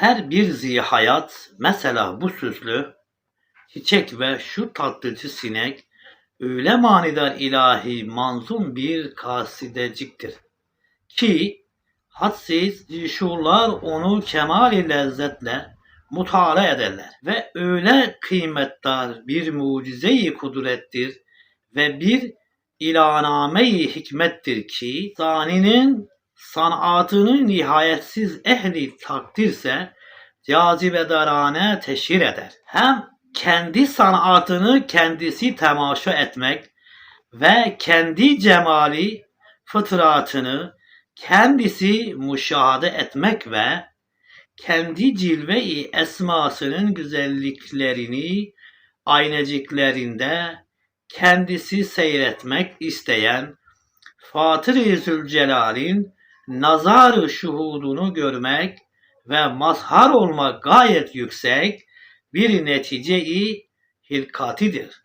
Her bir zihayat, mesela bu süslü, çiçek ve şu tatlıcı sinek, öyle manidar ilahi manzum bir kasideciktir ki hadsiz şuurlar onu kemal lezzetle mutala ederler ve öyle kıymetdar bir mucize-i kudrettir ve bir ilaname-i hikmettir ki zaninin sanatını nihayetsiz ehli takdirse cazibedarane teşhir eder. Hem kendi sanatını kendisi temaşa etmek ve kendi cemali fıtratını kendisi müşahede etmek ve kendi cilve-i esmasının güzelliklerini ayneciklerinde kendisi seyretmek isteyen Fatır-ı Zülcelal'in nazar-ı şuhudunu görmek ve mazhar olmak gayet yüksek bir netice-i hilkatidir.